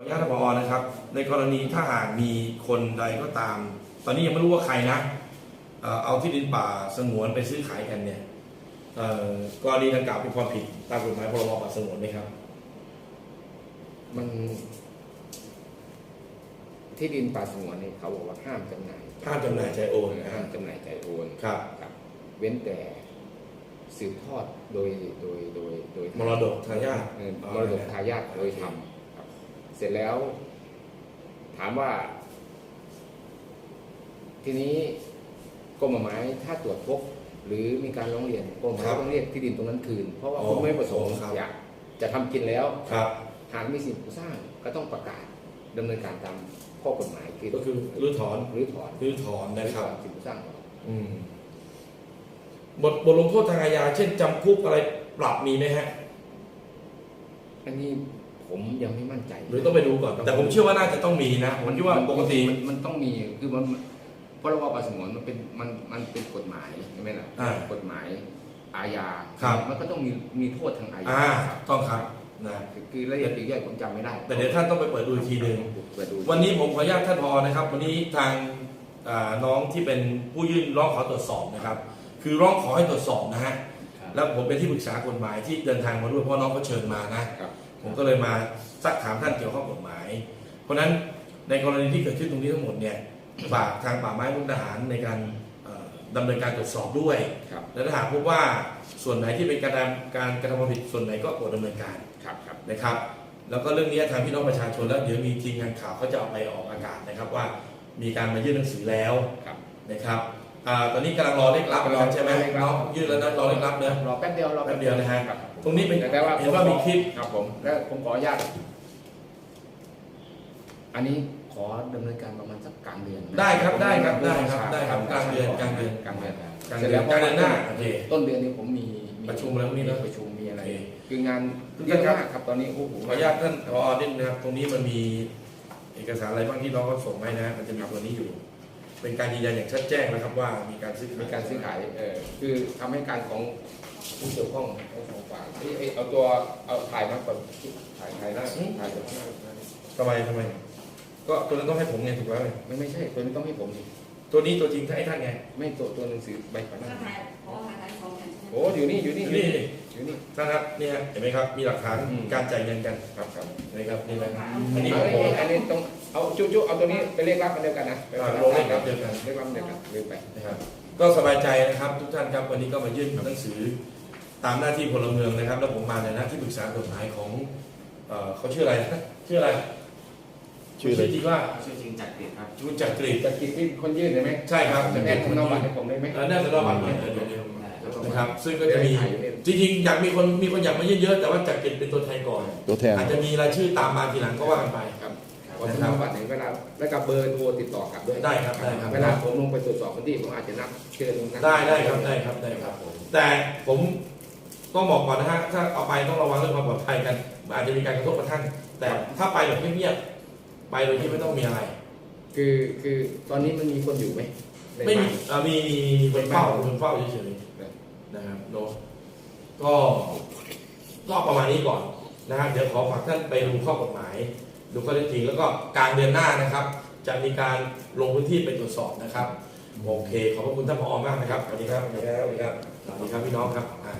ขออนุญาตท่านผอนะครับ ในกรณีถ้าหากมีคนใดก็ตาม ตอนนี้ยังไม่รู้ว่าใครนะ เอ่อเอาที่ดินป่าสงวนไปซื้อขายกันเนี่ยเอ่อกรณีดังกล่าวเป็นความผิดตามกฎหมายพรบป่าสงวนไหมครับ มัน ที่ดินป่าสงวนนี่เขาบอกว่าห้ามจำหน่ายห้ามจำหน่ายใจโอนนะคห้ารับมจำหน่ายใจโอนครับครับ เว้นแต่สืบทอดโดยโดยโดยโดยมรดกทายาทเออมรดกทายาทโดยธรรมครับ เสร็จแล้ว ถามว่า ทีนี้กรมป่าไม้ถ้าตรวจพบหรือมีการร้องเรียนกรมป่าไม้ต้องเรียกที่ดินตรงนั้นคืน เพราะว่าคุณไม่ประสงค์อยากจะทำกินแล้วครับหากมีสิ่งปลูกสร้างก็ต้องประกาศดำเนินการตามข้อกฎหมายคือก็คือรื้อถอนหรือถอนรื้อถอนนะครับหอถอสิ่งปลูกสร้างออกอืมบทบทลงโทษทางอาญาเช่นจำคุกอะไรปรับมีไหมฮะ อันนี้ ผมยังไม่มั่นใจ หรือต้องไปดูก่อน แต่ผมเชื่อว่าน่าจะต้องมีนะ ผมคิดว่าปกติมันมันต้องมีคือมันพรบป่าสงวนมันเป็นมันมันเป็นกฎหมายใช่ไหมล่ะอ่ากฎหมายอาญาครับมันก็ต้องมีมีโทษทางอาญาอ่าต้องครับนะคือคือรายละเอียดปลีกย่อยผมจำไม่ได้ แต่เดี๋ยวท่านต้องไปเปิดดูอีกทีหนึ่งเปิดดูวันนี้ผมขออนุญาตท่านพอนะครับ วันนี้ทางอ่าน้องที่เป็นผู้ยื่นร้องขอตรวจสอบนะครับ คือร้องขอให้ตรวจสอบนะฮะแล้วผมเป็นที่ปรึกษากฎหมายที่เดินทางมาด้วยเพราะน้องเขาเชิญมานะครับ ผมก็เลยมาซักถามท่านเกี่ยวข้องกฎหมาย เพราะฉะนั้นในกรณีที่เกิดขึ้นตรงนี้ทั้งหมดเนี่ยฝากทางป่าไม้มุกดาหารในการเอ่อดำเนินการตรวจสอบด้วยครับและถ้าหากพบว่าส่วนไหนที่เป็นการทำการกระทำความผิดส่วนไหนก็โปรดดำเนินการครับครับนะครับ แล้วก็เรื่องนี้ทางพี่น้องประชาชนแล้วเดี๋ยวมีทีมงานข่าวเขาจะเอาไปออกอากาศนะครับว่ามีการมายื่นหนังสือแล้วครับนะครับ อาตอนนี้กำลังรอเลขรับกันใช่ไหมรอเลขรับน้องยื่นแล้วนะรอเลขรับเนอะรอแป๊บเดียวรอแป๊บเดียวนะฮะครับตรงนี้เป็นแต่ว่าเห็นว่ามีคลิปครับผมแล้วผมขออนุญาตอันนี้ขอดำเนินการประมาณสักกลางเดือนนะได้ครับได้ครับได้ครับได้ครับกลางเดือนกลางเดือนกลางเดือนกลางเสร็จเดือแล้นวกลางเดือนหน้าโอเค ต้นเดือนนี้ผมมีประชุมแล้วมีนะประชุมมีอะไรโอเคคืองานทุกเยท่าอะนครับมากครับตอนนี้โอ้โหขออนุญาตท่านรอนิดนะครับตรงนี้มันมีเอกสารอะไรบ้างที่น้องเขาส่งให้นะ มันจะมีตัวนี้อยู่ เป็นการยืนยันอย่างชัดแจ้งนะครับว่ามีการซื้อมีการซื้อขายเออคือทำให้การของผู้เกี่ยวข้องทั้งสองฝ่ายเอ้ยเอ้ยเอาตัวเอาถ่ายมาก่อนถ่ายถ่ายหน้าถ่ายจากหน้าทำไมทำไม ก็ตัวนั้นต้องให้ผมไงถูกไหมไม่ไม่ใช่ตัวนี้ต้องให้ผมดิตัวนี้ตัวจริงถ้าให้ท่านไง ไม่ตัวตัวหนังสือใบขอหน้า ก็ถ่ายขอถ่าย โอ้อยู่นี่อยู่นี่อยู่นี่นี่อยู่นี่ท่านครับนี่ฮะเห็นไหมครับ มีหลักฐานอืมการจ่ายเงินกันครับครับเห็นไหมครับนี่นะครับอืมอันนี้อัของผมอันนี้ต้องเอาจุ๊จุ๊เอาตัวนี้ไปเลขรับกันเดียวกันนะอ่าลงเลขรับเดียวกันเลขรับเดียวกันลืมไปนะครับก็สบายใจนะครับ ทุกท่านครับวันนี้ก็มายื่นหนังสือตามหน้าที่พลเมืองนะครับ แล้วผมมาในหน้าที่ปรึกษากฎหมายของเอ่อเขาชื่ออะไรนะชื่ออะไรชื่ออะไรจริงว่าชื่อจริงจักรเดชครับคุณจักรีจักรกิจที่คนยื่นได้ไหมใช่ครับจะแนบทำนองบัตรให้ผมได้ไหมเออน่าจะรอบัตรหน่อยเดี๋ยวเดี๋ยว นะครับ ซึ่งก็จะมีจริงๆอยากมีคนมีคนอยากมาเยอะๆแต่ว่าจักรีเป็นตัวแทนก่อนตัวแทน อาจจะมีรายชื่อตามมาทีหลังก็ว่ากันไปครับขอทำนองบัตรในเวลาแล้วกับเบอร์โทรติดต่อกลับด้วยได้ครับได้ครับเวลาผมลงไปตรวจสอบพื้นที่ผมอาจจะนัดเชิญนัได้ได้ครับได้ครับได้ครับ แต่ผมต้องบอกก่อนนะฮะถ้าเอาไปต้องระวังเรื่องความปลอดภัยกัน อาจจะมีการกระทบกระทั่ง แต่ถ้าไปแบบเงียบๆไปโดยที่ไม่ต้องมีอะไร คือคือตอนนี้มันมีคนอยู่ไหมในไม่มีบ้านอ่ามีมีมีคนเฝ้าคนเฝ้าเฉยๆ นะครับเนาะก็ก็ประมาณนี้ก่อนนะครับเดี๋ยวขอฝากท่านไปดูข้อกฎหมาย ดูข้อเท็จจริงแล้วก็กลางเดือนหน้านะครับ จะมีการลงพื้นที่ไปตรวจสอบนะครับโอเคขอบพระคุณท่านผอมากนะครับสวัสดีครับสวัสดีครับสวัสดีครับสวัสดีครับพี่น้องครับอ่า